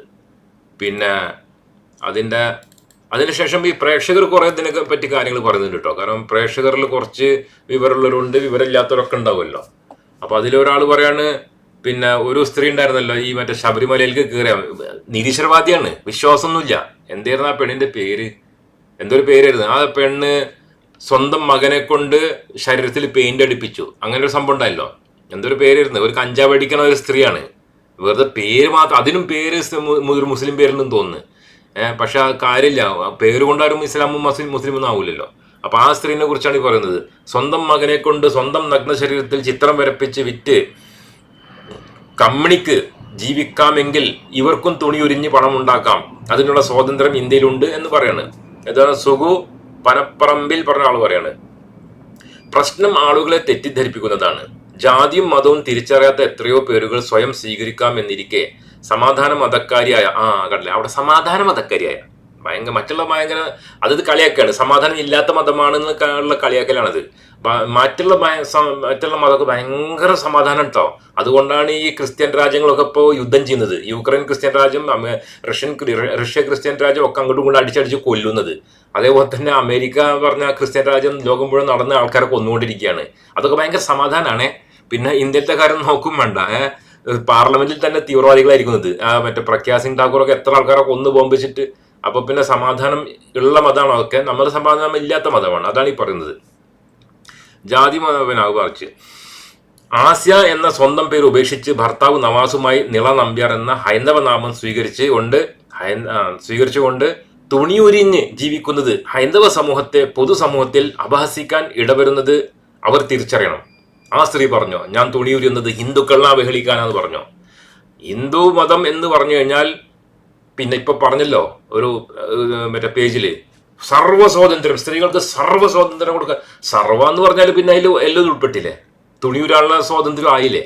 പിന്നെ അതിന്റെ അതിനുശേഷം ഈ പ്രേക്ഷകർ കുറേ ഇതിനെ പറ്റി കാര്യങ്ങൾ പറയുന്നുണ്ട് കേട്ടോ. കാരണം പ്രേക്ഷകരിൽ കുറച്ച് വിവരമുള്ളവരുണ്ട് വിവരമില്ലാത്തവരൊക്കെ ഉണ്ടാവുമല്ലോ. അപ്പോൾ അതിലൊരാൾ പറയാണ് പിന്നെ ഒരു സ്ത്രീ ഉണ്ടായിരുന്നല്ലോ ഈ മറ്റേ ശബരിമലയിലേക്ക് കയറിയ നിരീശ്വരവാദിയാണ്. വിശ്വാസമൊന്നുമില്ല. എന്തായിരുന്നു ആ പെണ്ണിന്റെ പേര് എന്തൊരു പേരായിരുന്നു? ആ പെണ്ണ് സ്വന്തം മകനെ കൊണ്ട് ശരീരത്തിൽ പെയിന്റ് അടിപ്പിച്ചു. അങ്ങനെ ഒരു സംഭവം ഉണ്ടായല്ലോ. എന്തൊരു പേരായിരുന്നു? ഒരു കഞ്ചാവ് അടിക്കണ ഒരു സ്ത്രീയാണ്. വെറുതെ പേര് മാത്രം അതിനും പേര് ഒരു മുസ്ലിം പേരുണ്ടെന്ന് തോന്നുന്നു. ഏഹ് പക്ഷെ ആ കാര്യമില്ല. പേര് കൊണ്ടാരും ഇസ്ലാമും മുസ്ലിം മുസ്ലിം ഒന്നും ആവില്ലല്ലോ അപ്പൊ ആ സ്ത്രീനെ കുറിച്ചാണ് ഈ പറയുന്നത്. സ്വന്തം മകനെ കൊണ്ട് സ്വന്തം നഗ്ന ശരീരത്തിൽ ചിത്രം വരപ്പിച്ച് വിറ്റ് കമ്പനിക്ക് ജീവിക്കാമെങ്കിൽ ഇവർക്കും തുണി ഉരിഞ്ഞ് പണം ഉണ്ടാക്കാം അതിനുള്ള സ്വാതന്ത്ര്യം ഇന്ത്യയിലുണ്ട് എന്ന് പറയാണ്. ഇതാണ് സുഗു പനപ്പറമ്പിൽ പറഞ്ഞ ആൾ പറയാണ്. പ്രശ്നം ആളുകളെ തെറ്റിദ്ധരിപ്പിക്കുന്നതാണ്. ജാതിയും മതവും തിരിച്ചറിയാത്ത എത്രയോ പേരുകൾ സ്വയം സ്വീകരിക്കാമെന്നിരിക്കെ സമാധാന മതക്കാരിയായ ആ കണ്ടില്ലേ? അവിടെ സമാധാന മതക്കാരിയായ ഭയങ്കര മറ്റുള്ള ഭയങ്കര അതത് കളിയാക്കാണ്. സമാധാനം ഇല്ലാത്ത മതമാണെന്ന് ഉള്ള കളിയാക്കലാണത്. മറ്റുള്ള മറ്റുള്ള മതമൊക്കെ ഭയങ്കര സമാധാനം കേട്ടോ അതുകൊണ്ടാണ് ഈ ക്രിസ്ത്യൻ രാജ്യങ്ങളൊക്കെ ഇപ്പോൾ യുദ്ധം ചെയ്യുന്നത്. യുക്രൈൻ ക്രിസ്ത്യൻ രാജ്യം റഷ്യൻ റഷ്യ ക്രിസ്ത്യൻ രാജ്യം ഒക്കെ അങ്ങോട്ടും ഇങ്ങോട്ടും അടിച്ചടിച്ച് കൊല്ലുന്നത്. അതേപോലെ തന്നെ അമേരിക്ക പറഞ്ഞ ക്രിസ്ത്യൻ രാജ്യം ലോകം മുഴുവൻ നടന്ന ആൾക്കാരെ കൊന്നുകൊണ്ടിരിക്കുകയാണ് അതൊക്കെ ഭയങ്കര സമാധാനമാണ് പിന്നെ ഇന്ത്യത്തെ കാര്യം നോക്കും വേണ്ട. പാർലമെന്റിൽ തന്നെ തീവ്രവാദികളായിരിക്കുന്നത്. മറ്റേ പ്രഖ്യാ സിംഗ് ഠാക്കൂറൊക്കെ എത്ര ആൾക്കാരൊക്കെ ഒന്ന് ബോംബിച്ചിട്ട് അപ്പൊ പിന്നെ സമാധാനം ഉള്ള മതമാണോ? അതൊക്കെ നമ്മുടെ സമാധാനം ഇല്ലാത്ത മതമാണ്. അതാണ് ഈ പറയുന്നത്. ജാതി മതവിനാവ് പറിച്ച്. ആസ്യ എന്ന സ്വന്തം പേര് ഉപേക്ഷിച്ച് ഭർത്താവ് നവാസുമായി നിള നമ്പ്യാർ എന്ന ഹൈന്ദവ നാമം സ്വീകരിച്ച് കൊണ്ട് സ്വീകരിച്ചുകൊണ്ട് തുണിയുരിഞ്ഞ് ജീവിക്കുന്നത് ഹൈന്ദവ സമൂഹത്തെ പൊതുസമൂഹത്തിൽ അപഹസിക്കാൻ ഇടവരുന്നത് അവർ തിരിച്ചറിയണം. ആ സ്ത്രീ പറഞ്ഞോ ഞാൻ തുണിയുരിയുന്നത് ഹിന്ദുക്കളെ അവഹേളിക്കാനാന്ന് പറഞ്ഞോ. ഹിന്ദു മതം എന്ന് പറഞ്ഞു കഴിഞ്ഞാൽ പിന്നെ ഇപ്പൊ പറഞ്ഞല്ലോ ഒരു മറ്റേ പേജിൽ സർവ സ്വാതന്ത്ര്യം സ്ത്രീകൾക്ക് സർവ സ്വാതന്ത്ര്യം കൊടുക്കുക സർവ എന്ന് പറഞ്ഞാൽ പിന്നെ അതിൽ എല്ലാം ഉൾപ്പെട്ടില്ലേ? തുണിയൂരാനുള്ള സ്വാതന്ത്ര്യം ആയില്ലേ?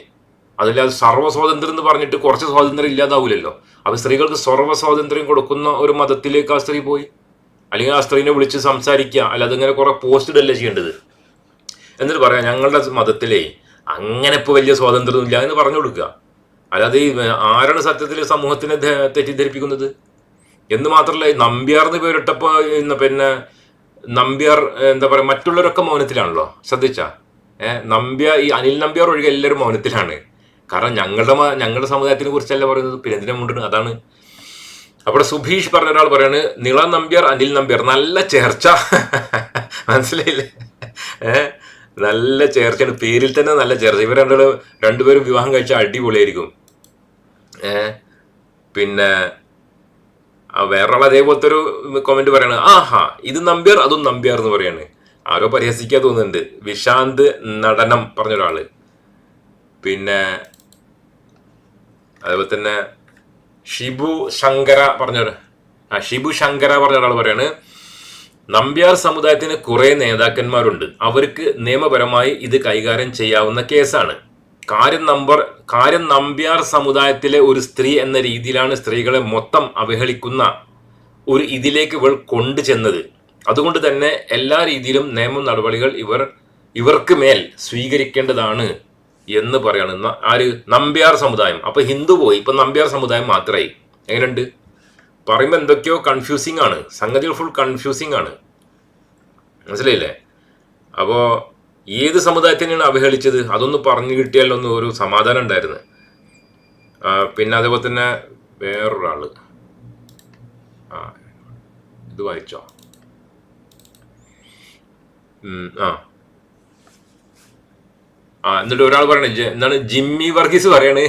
അതല്ലാതെ സർവ സ്വാതന്ത്ര്യം എന്ന് പറഞ്ഞിട്ട് കുറച്ച് സ്വാതന്ത്ര്യം ഇല്ലാതാവൂലല്ലോ. അപ്പൊ സ്ത്രീകൾക്ക് സർവ സ്വാതന്ത്ര്യം കൊടുക്കുന്ന ഒരു മതത്തിലേക്ക് ആ സ്ത്രീ പോയി. അല്ലെങ്കിൽ ആ സ്ത്രീനെ വിളിച്ച് സംസാരിക്കുക അല്ലാതെ ഇങ്ങനെ കുറെ പോസ്റ്റ് ഇടല്ലേ ചെയ്യേണ്ടത്? എന്നിട്ട് പറയാം ഞങ്ങളുടെ മതത്തിലേ അങ്ങനെ ഇപ്പോൾ വലിയ സ്വാതന്ത്ര്യം ഇല്ല എന്ന് പറഞ്ഞു കൊടുക്കുക. അല്ലാതെ ആരാണ് സത്യത്തിൽ സമൂഹത്തിനെ തെറ്റിദ്ധരിപ്പിക്കുന്നത്? എന്ന് മാത്രമല്ല നമ്പ്യാർ എന്ന് പേരിട്ടപ്പോൾ പിന്നെ നമ്പ്യാർ എന്താ പറയുക മറ്റുള്ളവരൊക്കെ മൗനത്തിലാണല്ലോ? ശ്രദ്ധിച്ച? ഏഹ് നമ്പ്യ ഈ അനിൽ നമ്പ്യാർ ഒഴികെ എല്ലാവരും മൗനത്തിലാണ്. കാരണം ഞങ്ങളുടെ ഞങ്ങളുടെ സമുദായത്തിനെ കുറിച്ചല്ല പറയുന്നത്. പിന്നെ എന്തിനാ മുണ്ടുന്നത്? അതാണ്. അവിടെ സുഭീഷ് പറഞ്ഞ ഒരാൾ പറയാണ് നിള നമ്പ്യാർ അനിൽ നമ്പ്യാർ നല്ല ചേർച്ച. [laughs] മനസ്സിലായില്ലേ? ഏ നല്ല ചേർച്ചയാണ്. പേരിൽ തന്നെ നല്ല ചേർച്ച. ഇവർ രണ്ടുപേരും വിവാഹം കഴിച്ച അടിപൊളിയായിരിക്കും. പിന്നെ വേറൊരാൾ അതേപോലത്തെ ഒരു കമന്റ് പറയാണ് ആഹാ ഇത് നമ്പ്യാർ അതും നമ്പ്യാർ എന്ന് പറയാണ്. ആരോ പരിഹസിക്കാൻ തോന്നുന്നുണ്ട്. വിശാന്ത് നടനം പറഞ്ഞ ഒരാൾ. പിന്നെ അതേപോലെ തന്നെ ഷിബു ശങ്കര പറഞ്ഞ ആ ഷിബു ശങ്കര പറഞ്ഞ ഒരാൾ പറയാണ് നമ്പ്യാർ സമുദായത്തിന് കുറെ നേതാക്കന്മാരുണ്ട്. അവർക്ക് നിയമപരമായി ഇത് കൈകാര്യം ചെയ്യാവുന്ന കേസാണ്. കാര്യം നമ്പർ കാര്യം നമ്പ്യാർ സമുദായത്തിലെ ഒരു സ്ത്രീ എന്ന രീതിയിലാണ് സ്ത്രീകളെ മൊത്തം അവഹേളിക്കുന്ന ഒരു ഇതിലേക്ക് ഇവൾ കൊണ്ടുചെന്നത് അതുകൊണ്ട് തന്നെ എല്ലാ രീതിയിലും നിയമ നടപടികൾ ഇവർ ഇവർക്ക് മേൽ സ്വീകരിക്കേണ്ടതാണ് എന്ന് പറയാണ്. ആര്? നമ്പ്യാർ സമുദായം. അപ്പൊ ഹിന്ദു പോയി. ഇപ്പൊ നമ്പ്യാർ സമുദായം മാത്രമായി എങ്ങനെയുണ്ട്? പറയുമ്പോൾ എന്തൊക്കെയോ കൺഫ്യൂസിങ് ആണ്. സംഗതികൾ ഫുൾ കൺഫ്യൂസിങ് ആണ്. മനസ്സിലായില്ലേ? അപ്പോ ഏത് സമുദായത്തിനെയാണ് അവഹേളിച്ചത്? അതൊന്ന് പറഞ്ഞു കിട്ടിയാലൊന്നും ഒരു സമാധാനം ഉണ്ടായിരുന്നു. പിന്നെ അതേപോലെ തന്നെ വേറൊരാൾ. ആ ഇത് വായിച്ചോ? ആ. ആ എന്നിട്ട് ഒരാൾ പറയണേ എന്താണ് ജിമ്മി വർഗീസ് പറയാണ്?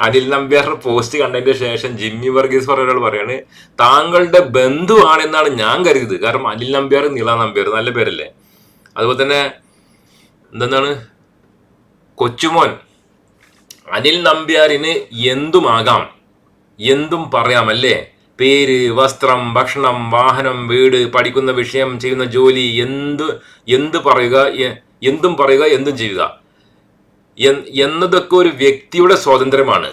അനിൽ നമ്പ്യാരുടെ പോസ്റ്റ് കണ്ടതിന് ശേഷം ജിമ്മി വർഗീസ് പറഞ്ഞ ഒരാൾ പറയാണ് താങ്കളുടെ ബന്ധുവാണെന്നാണ് ഞാൻ കരുതിയത്. കാരണം അനിൽ നമ്പ്യാർ നീള നമ്പ്യാർ നല്ല പേരല്ലേ? അതുപോലെ തന്നെ എന്തെന്നാണ്? കൊച്ചുമോൻ അനിൽ നമ്പ്യാരിന് എന്തുമാകാം? എന്തും പറയാം അല്ലേ പേര് വസ്ത്രം ഭക്ഷണം വാഹനം വീട് പഠിക്കുന്ന വിഷയം ചെയ്യുന്ന ജോലി എന്ത് എന്ത് പറയുക എന്തും പറയുക എന്തും ചെയ്യുക. എന്നതൊക്കെ ഒരു വ്യക്തിയുടെ സ്വാതന്ത്ര്യമാണ്.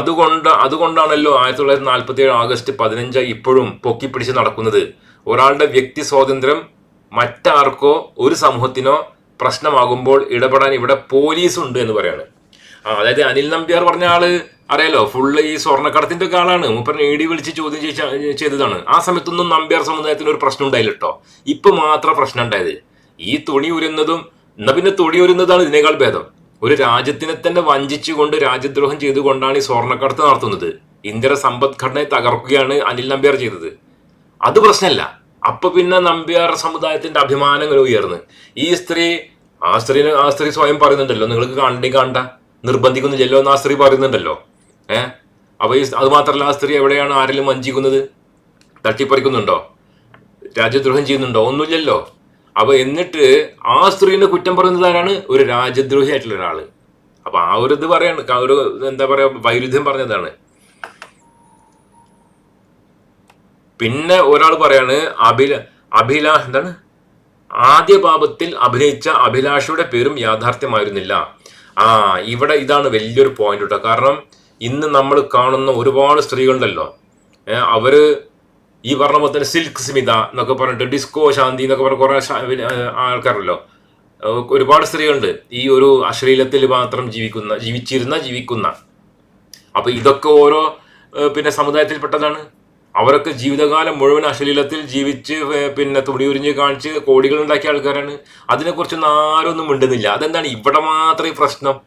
അതുകൊണ്ട് അതുകൊണ്ടാണല്ലോ ആയിരത്തി തൊള്ളായിരത്തി നാൽപ്പത്തി ഏഴ് ആഗസ്റ്റ് പതിനഞ്ച് ഇപ്പോഴും പൊക്കിപ്പിടിച്ച് നടക്കുന്നത്. ഒരാളുടെ വ്യക്തി സ്വാതന്ത്ര്യം മറ്റാർക്കോ ഒരു സമൂഹത്തിനോ പ്രശ്നമാകുമ്പോൾ ഇടപെടാൻ ഇവിടെ പോലീസ് ഉണ്ട് എന്ന് പറയാണ്. ആ അതായത് അനിൽ നമ്പ്യാർ പറഞ്ഞ ആൾ അറിയാലോ ഫുള്ള് ഈ സ്വർണക്കടത്തിന്റെ ഒക്കെ ആളാണ്. മൂപ്പറിനെ ഇടി വിളിച്ച് ചോദ്യം ചെയ്തതാണ്. ആ സമയത്തൊന്നും നമ്പ്യാർ സമുദായത്തിന് ഒരു പ്രശ്നം ഉണ്ടായില്ല കേട്ടോ ഇപ്പൊ മാത്രം പ്രശ്നം ഉണ്ടായത്. ഈ തുണി ഉരുന്നതും എന്നാ പിന്നെ തുണി ഉരുന്നതാണ് ഇതിനേക്കാൾ ഭേദം. ഒരു രാജ്യത്തിനെ തന്നെ വഞ്ചിച്ചുകൊണ്ട് രാജ്യദ്രോഹം ചെയ്തുകൊണ്ടാണ് ഈ സ്വർണക്കടത്ത് നടത്തുന്നത്. ഇന്ത്യയുടെ സമ്പദ്ഘടനയെ തകർക്കുകയാണ് അനിൽ നമ്പ്യാർ ചെയ്തത്. അത് പ്രശ്നമല്ല. അപ്പൊ പിന്നെ നമ്പ്യാർ സമുദായത്തിന്റെ അഭിമാനങ്ങൾ ഉയർന്ന്. ഈ സ്ത്രീ ആ സ്ത്രീ ആ സ്ത്രീ സ്വയം പറയുന്നുണ്ടല്ലോ നിങ്ങൾക്ക് കണ്ടി കണ്ട നിർബന്ധിക്കുന്നില്ലല്ലോ എന്ന് ആ സ്ത്രീ പറയുന്നുണ്ടല്ലോ. ഏഹ് അപ്പൊ ഈ അത് മാത്രമല്ല ആ സ്ത്രീ എവിടെയാണ് ആരെങ്കിലും വഞ്ചിക്കുന്നത്? തട്ടിപ്പറിക്കുന്നുണ്ടോ? രാജ്യദ്രോഹം ചെയ്യുന്നുണ്ടോ? ഒന്നുമില്ലല്ലോ. അപ്പൊ എന്നിട്ട് ആ സ്ത്രീനെ കുറ്റം പറയുന്നത് ആരാണ്? ഒരു രാജ്യദ്രോഹി ആയിട്ടുള്ള ഒരാൾ. അപ്പൊ ആ ഒരു ഇത് പറയാണ് ഒരു എന്താ പറയാ വൈരുദ്ധ്യം പറഞ്ഞതാണ്. പിന്നെ ഒരാൾ പറയാണ് അഭില അഭിലാ എന്താണ്? ആദ്യ പാപത്തിൽ അഭിനയിച്ച അഭിലാഷയുടെ പേരും യാഥാർത്ഥ്യമായിരുന്നില്ല. ആ ഇവിടെ ഇതാണ് വലിയൊരു പോയിന്റ് കേട്ടോ കാരണം ഇന്ന് നമ്മൾ കാണുന്ന ഒരുപാട് സ്ത്രീകളുണ്ടല്ലോ. അവർ ഈ പറഞ്ഞ പോലെ തന്നെ സിൽക്ക് സ്മിത എന്നൊക്കെ പറഞ്ഞിട്ട് ഡിസ്കോ ശാന്തി എന്നൊക്കെ പറഞ്ഞ കുറെ ആൾക്കാരല്ലോ ഒരുപാട് സ്ത്രീകളുണ്ട്. ഈ ഒരു അശ്ലീലത്തിൽ മാത്രം ജീവിക്കുന്ന ജീവിച്ചിരുന്ന ജീവിക്കുന്ന. അപ്പൊ ഇതൊക്കെ ഓരോ പിന്നെ സമുദായത്തിൽപ്പെട്ടതാണ്. അവരൊക്കെ ജീവിതകാലം മുഴുവൻ അശ്ലീലത്തിൽ ജീവിച്ച് പിന്നെ തുടിയുരിഞ്ഞ് കാണിച്ച് കോടികൾ ഉണ്ടാക്കിയ ആൾക്കാരാണ് അതിനെക്കുറിച്ചൊന്നും ആരൊന്നും മിണ്ടുന്നില്ല. അതെന്താണ്? ഇവിടെ മാത്രമേ പ്രശ്നം.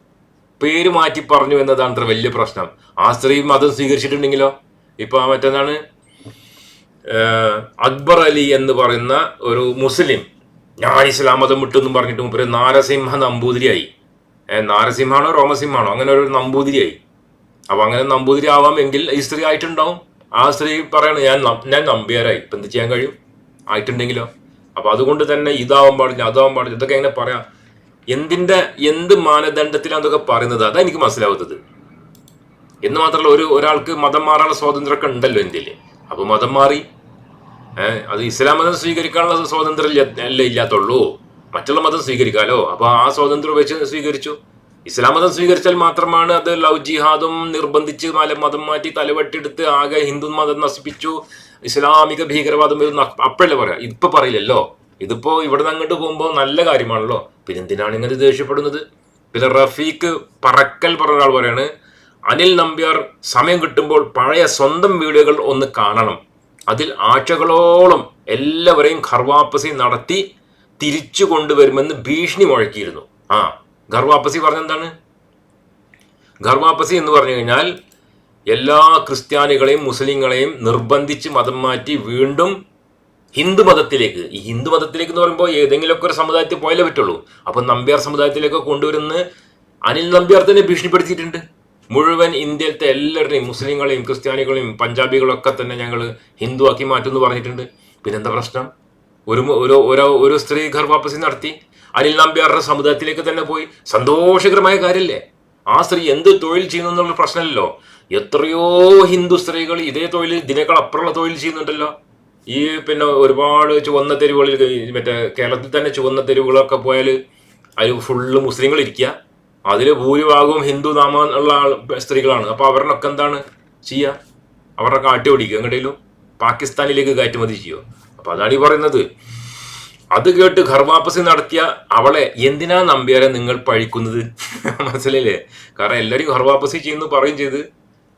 പേര് മാറ്റി പറഞ്ഞു എന്നതാണ് അത്ര വലിയ പ്രശ്നം. ആ സ്ത്രീ മതം സ്വീകരിച്ചിട്ടുണ്ടെങ്കിലോ? ഇപ്പൊ മറ്റെന്താണ് അക്ബർ അലി എന്ന് പറയുന്ന ഒരു മുസ്ലിം. ഞാൻ ഇസ്ലാം മതം വിട്ടെന്നും പറഞ്ഞിട്ട് മുപ്പര് നാരസിംഹ നമ്പൂതിരിയായി. നാരസിംഹാണോ രോമസിംഹാണോ? അങ്ങനെ ഒരു നമ്പൂതിരിയായി. അപ്പൊ അങ്ങനെ നമ്പൂതിരി ആവാമെങ്കിൽ ഈ സ്ത്രീ ആയിട്ടുണ്ടാവും. ആ സ്ത്രീ പറയണ ഞാൻ ഞാൻ നമ്പ്യാരായി ഇപ്പൊ എന്ത് ചെയ്യാൻ കഴിയും? ആയിട്ടുണ്ടെങ്കിലോ? അപ്പൊ അതുകൊണ്ട് തന്നെ ഇതാവാൻ പാടില്ല അതാവാൻ പാടില്ല ഇതൊക്കെ എങ്ങനെ പറയാം? എന്തിന്റെ എന്ത് മാനദണ്ഡത്തിലാണ് അതൊക്കെ പറയുന്നത്? അതാ എനിക്ക് മനസ്സിലാവുന്നത്. എന്ന് മാത്രമല്ല ഒരു ഒരാൾക്ക് മതം മാറാനുള്ള സ്വാതന്ത്ര്യമൊക്കെ ഉണ്ടല്ലോ ഇന്ത്യയിൽ അപ്പോൾ മതം മാറി അത് ഇസ്ലാം മതം സ്വീകരിക്കാനുള്ള സ്വാതന്ത്ര്യം അല്ലേ ഇല്ലാത്തുള്ളൂ. മറ്റുള്ള മതം സ്വീകരിക്കാലോ. അപ്പോൾ ആ സ്വാതന്ത്ര്യം വെച്ച് സ്വീകരിച്ചു. ഇസ്ലാം മതം സ്വീകരിച്ചാൽ മാത്രമാണ് അത് ലവ് ജിഹാദും നിർബന്ധിച്ച് മല മതം മാറ്റി തലവെട്ടെടുത്ത് ആകെ ഹിന്ദു മതം നശിപ്പിച്ചു. ഇസ്ലാമിക ഭീകരവാദം വരുന്ന അപ്പോഴല്ലേ പറയാം? ഇപ്പൊ പറയില്ലല്ലോ. ഇതിപ്പോ ഇവിടെ അങ്ങോട്ട് പോകുമ്പോൾ നല്ല കാര്യമാണല്ലോ. പിന്നെ എന്തിനാണ് ഇങ്ങനെ ദേഷ്യപ്പെടുന്നത്? പിന്നെ റഫീഖ് പറക്കൽ പറഞ്ഞ ഒരാൾ പറയാണ് അനിൽ നമ്പ്യാർ സമയം കിട്ടുമ്പോൾ പഴയ സ്വന്തം വീഡിയോകൾ ഒന്ന് കാണണം. അതിൽ ആഴ്ചകളോളം എല്ലാവരെയും ഖർവാപ്പസി നടത്തി തിരിച്ചു കൊണ്ടുവരുമെന്ന് ഭീഷണി മുഴക്കിയിരുന്നു. ആ ഖർവാപ്പസി പറഞ്ഞെന്താണ് ഖർവാപ്പസി എന്ന് പറഞ്ഞു കഴിഞ്ഞാൽ എല്ലാ ക്രിസ്ത്യാനികളെയും മുസ്ലിങ്ങളെയും നിർബന്ധിച്ച് മതം മാറ്റി വീണ്ടും ഹിന്ദു മതത്തിലേക്ക്. ഈ ഹിന്ദു മതത്തിലേക്ക് എന്ന് പറയുമ്പോൾ ഏതെങ്കിലുമൊക്കെ ഒരു സമുദായത്തിൽ പോയാലേ പറ്റുള്ളൂ. അപ്പൊ നമ്പ്യാർ സമുദായത്തിലേക്ക് കൊണ്ടുവരുന്ന അനിൽ നമ്പ്യാർ തന്നെ ഭീഷണിപ്പെടുത്തിയിട്ടുണ്ട്. മുഴുവൻ ഇന്ത്യയിലത്തെ എല്ലാവരുടെയും മുസ്ലിങ്ങളെയും ക്രിസ്ത്യാനികളെയും പഞ്ചാബികളൊക്കെ തന്നെ ഞങ്ങൾ ഹിന്ദുവാക്കി മാറ്റുമെന്ന് പറഞ്ഞിട്ടുണ്ട്. പിന്നെന്താ പ്രശ്നം? ഒരു ഒരു ഒരു സ്ത്രീ ഗർഭാപ്പസി നടത്തി. അനിൽ നമ്പ്യാറുടെ സമുദായത്തിലേക്ക് തന്നെ പോയി. സന്തോഷകരമായ കാര്യമല്ലേ ആ സ്ത്രീ എന്ത് തൊഴിൽ ചെയ്യുന്നു എന്നുള്ള പ്രശ്നമല്ലോ എത്രയോ ഹിന്ദു സ്ത്രീകൾ ഇതേ തൊഴിൽ ഇതിനേക്കാൾ അപ്പുറമുള്ള തൊഴിൽ ചെയ്യുന്നുണ്ടല്ലോ. ഈ പിന്നെ ഒരുപാട് ചുവന്ന തെരുവുകളിൽ മറ്റേ കേരളത്തിൽ തന്നെ ചുവന്ന തെരുവുകളൊക്കെ പോയാൽ അതിൽ ഫുള്ള് മുസ്ലിങ്ങൾ ഇരിക്കുക. അതിൽ ഭൂരിഭാഗവും ഹിന്ദു നാമ ഉള്ള ആൾ സ്ത്രീകളാണ്. അപ്പോൾ അവരിനൊക്കെ എന്താണ് ചെയ്യുക അവരുടെ കാട്ടി ഓടിക്കുക. എങ്ങോട്ടേലും പാകിസ്ഥാനിലേക്ക് കയറ്റുമതി ചെയ്യുമോ അപ്പോൾ അതാണ് ഈ പറയുന്നത്. അത് കേട്ട് ഖർവാപ്പസി നടത്തിയ അവളെ എന്തിനാ നമ്പ്യാരെ നിങ്ങൾ പഴിക്കുന്നത്? മനസ്സിലല്ലേ കാരണം എല്ലാവരും ഖർവാപ്പസി ചെയ്യുന്നു പറയും ചെയ്ത്.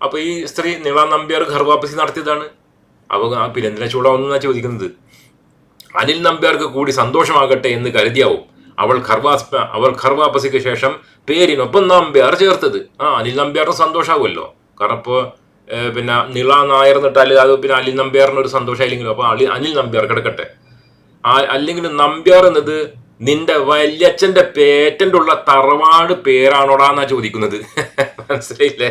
അപ്പൊ ഈ സ്ത്രീ നിള നമ്പ്യാർ ഖർവാപ്പസി നടത്തിയതാണ്. അവ ആ പിന്നെ എന്തിനാ ചൂടാവുന്ന ചോദിക്കുന്നത്. അനിൽ നമ്പ്യാർക്ക് കൂടി സന്തോഷമാകട്ടെ എന്ന് കരുതിയാവും അവൾ ഖർവാസ് അവൾ ഖർവാപ്പസിക്ക് ശേഷം പേരിനൊപ്പം നമ്പ്യാർ ചേർത്തത്. ആ അനിൽ നമ്പ്യാറിന് സന്തോഷമാവുമല്ലോ കാരണം ഇപ്പോൾ പിന്നെ നിള നായർ എന്നിട്ടാൽ അത് പിന്നെ അനിൽ നമ്പ്യാറിന് ഒരു സന്തോഷമായില്ലെങ്കിലും അപ്പോൾ അനിൽ നമ്പ്യാർ കിടക്കട്ടെ. അല്ലെങ്കിൽ നമ്പ്യാർ എന്നത് നിന്റെ വല്യച്ഛന്റെ പേറ്റന്റ് ഉള്ള തറവാട് പേരാണോടാ എന്നാ ചോദിക്കുന്നത്? [laughs] മനസ്സിലായില്ലേ?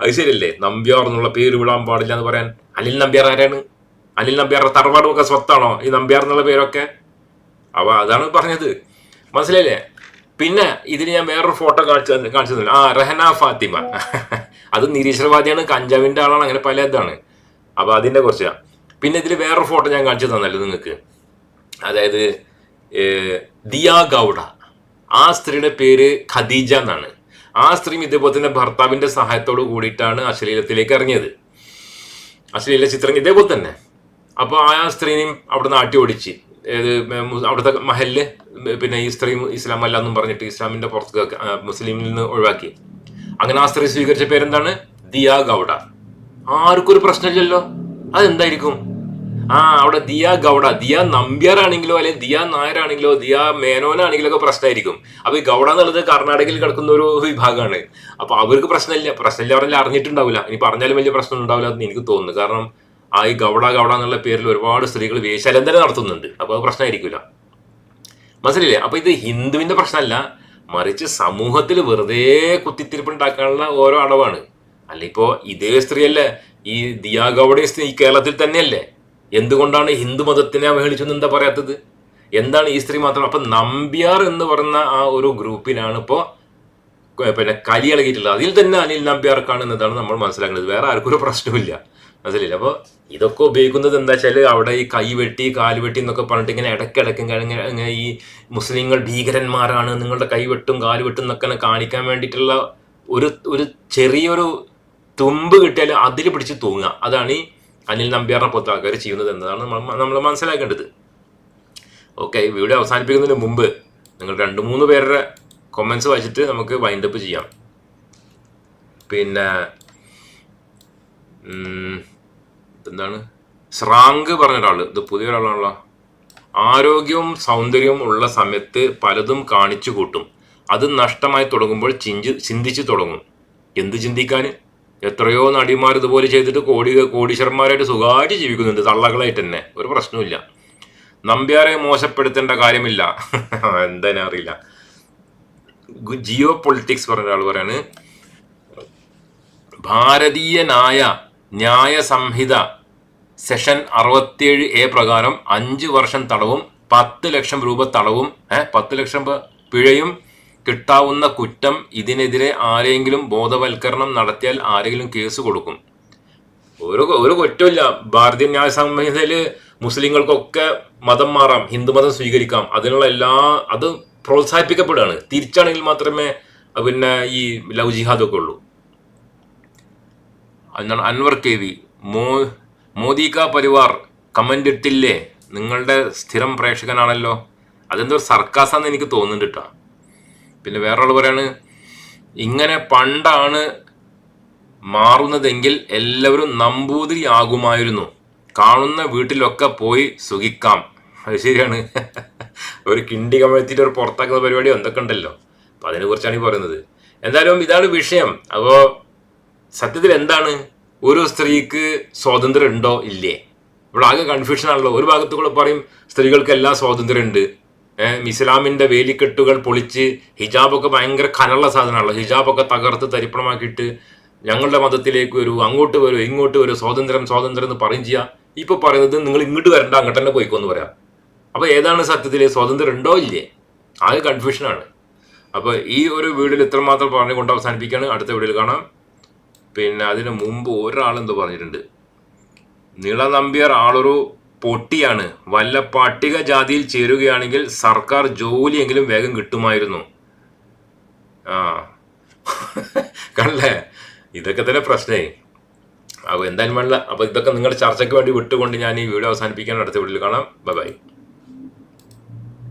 അത് ശരിയല്ലേ? നമ്പ്യാർ എന്നുള്ള പേര് വിടാൻ പാടില്ല എന്ന് പറയാൻ അനിൽ നമ്പ്യാർ ആരാണ്? അനിൽ നമ്പ്യാറുടെ തറവാടും ഒക്കെ സ്വത്താണോ? ഈ നമ്പ്യാർ എന്നുള്ള പേരൊക്കെ? അവ അതാണ് പറഞ്ഞത്. മനസ്സിലായില്ലേ? പിന്നെ ഇതിന് ഞാൻ വേറൊരു ഫോട്ടോ കാണിച്ചു കാണിച്ചു തന്നില്ല. ആ റഹന ഫാത്തിമ. [laughs] അത് നിരീശ്വരവാദിയാണ് കഞ്ചാവിന്റെ ആളാണ് അങ്ങനെ പല ഇതാണ് അപ്പൊ അതിന്റെ കുറച്ചാ. പിന്നെ ഇതിൽ വേറൊരു ഫോട്ടോ ഞാൻ കാണിച്ചു തന്നല്ലോ നിങ്ങൾക്ക്. അതായത് ദിയാ ഗൗഡ. ആ സ്ത്രീയുടെ പേര് ഖദീജ എന്നാണ്. ആ സ്ത്രീ ഇതേപോലെ തന്നെ ഭർത്താവിന്റെ സഹായത്തോട് കൂടിയിട്ടാണ് അശ്ലീലത്തിലേക്ക് ഇറങ്ങിയത്. അശ്ലീല ചിത്രങ്ങൾ ഇതേപോലെ തന്നെ. അപ്പോൾ ആ സ്ത്രീനെയും അവിടെ നാട്ടി ഓടിച്ച്. ഏത് മു- അവിടുത്തെ മഹലിൽ പിന്നെ ഈ സ്ത്രീ ഇസ്ലാം അല്ല എന്നും പറഞ്ഞിട്ട് ഇസ്ലാമിന്റെ പുറത്ത് മുസ്ലിമിൽ നിന്ന് ഒഴിവാക്കി. അങ്ങനെ ആ സ്ത്രീ സ്വീകരിച്ച പേരെന്താണ്? ദിയ ഗൗഡ. ആർക്കൊരു പ്രശ്നമില്ലല്ലോ. അതെന്തായിരിക്കും? ആ അവിടെ ദിയ ഗൗഡ. ദിയ നമ്പ്യാറാണെങ്കിലോ അല്ലെങ്കിൽ ദിയ നായരാണെങ്കിലോ ദിയ മേനോനാണെങ്കിലോ ഒക്കെ പ്രശ്നമായിരിക്കും അപ്പൊ ഈ ഗൗഡ എന്നുള്ളത് കർണാടകയിൽ കിടക്കുന്ന ഒരു വിഭാഗമാണ് അപ്പൊ അവർക്ക് പ്രശ്നമില്ല. പ്രശ്നമില്ല അവരെല്ലാം അറിഞ്ഞിട്ടുണ്ടാവില്ല. ഇനി പറഞ്ഞാലും വലിയ പ്രശ്നം ഉണ്ടാവില്ല എന്ന് എനിക്ക് തോന്നുന്നു. കാരണം ആ ഈ ഗൗഡ ഗൗഡ എന്നുള്ള പേരിൽ ഒരുപാട് സ്ത്രീകൾ വേശാലന്തരം നടത്തുന്നുണ്ട്. അപ്പൊ അത് പ്രശ്നമായിരിക്കില്ല മനസ്സിലില്ലേ അപ്പൊ ഇത് ഹിന്ദുവിന്റെ പ്രശ്നമല്ല. മറിച്ച് സമൂഹത്തിൽ വെറുതെ കുത്തിത്തിരിപ്പുണ്ടാക്കാനുള്ള ഓരോ അടവാണ്. അല്ല ഇപ്പോ ഇതേ സ്ത്രീയല്ലേ? ഈ ദിയാ ഗൗഡ സ്ത്രീ കേരളത്തിൽ തന്നെയല്ലേ? എന്തുകൊണ്ടാണ് ഹിന്ദു മതത്തിനെ അവഹേളിച്ചെന്ന് എന്താ പറയാത്തത്? എന്താണ് ഈ സ്ത്രീ മാത്രം? അപ്പൊ നമ്പ്യാർ എന്ന് പറഞ്ഞ ആ ഒരു ഗ്രൂപ്പിനാണ് ഇപ്പോ പിന്നെ കലി ഇളകിയിട്ടുള്ളത്. അതിൽ തന്നെ അനിൽ നമ്പ്യാർക്കാണ് എന്നതാണ് നമ്മൾ മനസ്സിലാക്കുന്നത്. വേറെ ആർക്കും ഒരു പ്രശ്നമില്ല മനസ്സിലില്ല അപ്പോൾ ഇതൊക്കെ ഉപയോഗിക്കുന്നത് എന്താ വെച്ചാൽ അവിടെ ഈ കൈ വെട്ടി എന്നൊക്കെ പറഞ്ഞിട്ട് ഇങ്ങനെ ഇടയ്ക്കിടയ്ക്ക് ഇങ്ങനെ ഈ മുസ്ലിങ്ങൾ ഭീകരന്മാരാണ് നിങ്ങളുടെ കൈ വെട്ടും കാൽ വെട്ടും എന്നൊക്കെ കാണിക്കാൻ വേണ്ടിയിട്ടുള്ള ഒരു ഒരു ചെറിയൊരു തുമ്പ് കിട്ടിയാൽ അതിൽ പിടിച്ച് തൂങ്ങുക. അതാണ് ഈ അനിൽ നമ്പ്യാറിനെ പോലത്തെ ആൾക്കാർ ചെയ്യുന്നത് എന്നതാണ് നമ്മൾ നമ്മൾ മനസ്സിലാക്കേണ്ടത്. ഓക്കെ വീഡിയോ അവസാനിപ്പിക്കുന്നതിന് മുമ്പ് നിങ്ങൾ രണ്ട് മൂന്ന് പേരുടെ കൊമൻസ് വായിച്ചിട്ട് നമുക്ക് വൈൻഡപ്പ് ചെയ്യാം. പിന്നെ എന്താണ് സ്രാങ്ക് പറഞ്ഞ ഒരാൾ ഇത് പുതിയ ഒരാളാണല്ലോ. ആരോഗ്യവും സൗന്ദര്യവും ഉള്ള സമയത്ത് പലതും കാണിച്ചു കൂട്ടും. അത് നഷ്ടമായി തുടങ്ങുമ്പോൾ ചിഞ്ചി ചിന്തിച്ചു തുടങ്ങും. എന്ത് ചിന്തിക്കാൻ? എത്രയോ നടിമാർ ഇതുപോലെ ചെയ്തിട്ട് കോടി കോടീശ്വരന്മാരായിട്ട് സുഖമായിട്ട് ജീവിക്കുന്നുണ്ട്. തള്ളകളായിട്ട് തന്നെ. ഒരു പ്രശ്നമില്ല നമ്പ്യാരെ മോശപ്പെടുത്തേണ്ട കാര്യമില്ല. [laughs] എന്താ അറിയില്ല. ജിയോ പൊളിറ്റിക്സ് പറഞ്ഞ ഒരാൾ പറയാണ് ഭാരതീയനായ ന്യായ സംഹിത സെഷൻ അറുപത്തിയേഴ് എ പ്രകാരം അഞ്ച് വർഷം തടവും പത്ത് ലക്ഷം രൂപ തടവും ഏഹ് പത്ത് ലക്ഷം പിഴയും കിട്ടാവുന്ന കുറ്റം ഇതിനെതിരെ ആരെങ്കിലും ബോധവൽക്കരണം നടത്തിയാൽ ആരെങ്കിലും കേസ് കൊടുക്കും. ഒരു ഒരു കുറ്റമില്ല ഭാരതീയ ന്യായ സംഹിതയിൽ മുസ്ലിങ്ങൾക്കൊക്കെ മതം മാറാം ഹിന്ദുമതം സ്വീകരിക്കാം. അതിനുള്ള എല്ലാ അത് പ്രോത്സാഹിപ്പിക്കപ്പെടുകയാണ്. തിരിച്ചാണെങ്കിൽ മാത്രമേ പിന്നെ ഈ ലവ് ജിഹാദൊക്കെ ഉള്ളൂ. എന്നാണ് അൻവർ കെ വി. മോ മോദി കാ പരിവാർ കമന്റ് ഇട്ടില്ലേ? നിങ്ങളുടെ സ്ഥിരം പ്രേക്ഷകനാണല്ലോ. അതെന്തോ സർക്കാസാന്ന് എനിക്ക് തോന്നുന്നുണ്ട് കേട്ടോ. പിന്നെ വേറൊരാൾ പറയാണ് ഇങ്ങനെ പണ്ടാണ് മാറുന്നതെങ്കിൽ എല്ലാവരും നമ്പൂതിരി ആകുമായിരുന്നു. കാണുന്ന വീട്ടിലൊക്കെ പോയി സുഖിക്കാം. അത് ശരിയാണ്. ഒരു കിണ്ടി കമഴ്ത്തിയിട്ട് ഒരു പുറത്താക്കുന്ന പരിപാടി എന്തൊക്കെ ഉണ്ടല്ലോ. അപ്പം അതിനെക്കുറിച്ചാണ് ഈ പറയുന്നത്. എന്തായാലും ഇതാണ് വിഷയം. അപ്പോൾ സത്യത്തിൽ എന്താണ്? ഒരു സ്ത്രീക്ക് സ്വാതന്ത്ര്യം ഉണ്ടോ? ഇല്ലേ. ഇവിടെ ആകെ കൺഫ്യൂഷൻ ആണല്ലോ. ഒരു ഭാഗത്തു കൂടെ പറയും സ്ത്രീകൾക്ക് എല്ലാ സ്വാതന്ത്ര്യം ഉണ്ട് ഏഹ് ഇസ്ലാമിന്റെ വേലിക്കെട്ടുകൾ പൊളിച്ച് ഹിജാബൊക്കെ ഭയങ്കര കനുള്ള സാധനമാണല്ലോ. ഹിജാബൊക്കെ തകർത്ത് തരിപ്പണമാക്കിയിട്ട് ഞങ്ങളുടെ മതത്തിലേക്ക് വരൂ അങ്ങോട്ട് വരൂ ഇങ്ങോട്ട് വരൂ സ്വാതന്ത്ര്യം സ്വാതന്ത്ര്യം എന്ന് പറയും ചെയ്യാം. ഇപ്പോൾ പറയുന്നത് നിങ്ങൾ ഇങ്ങോട്ട് വരണ്ട അങ്ങോട്ട് തന്നെ പോയിക്കോന്ന് പറയാം. അപ്പോൾ ഏതാണ് സത്യത്തിൽ സ്വാതന്ത്ര്യം ഉണ്ടോ ഇല്ലേ? ആകെ കൺഫ്യൂഷനാണ് അപ്പോൾ ഈ ഒരു വീഡിയോയിൽ ഇത്രമാത്രം പറഞ്ഞുകൊണ്ട് അവസാനിപ്പിക്കുകയാണ്. അടുത്ത വീഡിയോയിൽ കാണാം. പിന്നെ അതിന് മുമ്പ് ഒരാളെന്തോ പറഞ്ഞിട്ടുണ്ട്. നീള നമ്പ്യാർ ആളൊരു പൊട്ടിയാണ്. വല്ല പട്ടിക ജാതിയിൽ ചേരുകയാണെങ്കിൽ സർക്കാർ ജോലിയെങ്കിലും വേഗം കിട്ടുമായിരുന്നു. ആ. കണ്ടല്ലേ? ഇതൊക്കെ തന്നെ പ്രശ്നേ. അപ്പോൾ എന്തായാലും വേണ്ട. അപ്പോൾ ഇതൊക്കെ നിങ്ങളുടെ ചർച്ചയ്ക്ക് വേണ്ടി വിട്ടുകൊണ്ട് ഞാൻ ഈ വീഡിയോ അവസാനിപ്പിക്കാൻ അടുത്ത വീഡിയോയിൽ കാണാം. Bye bye.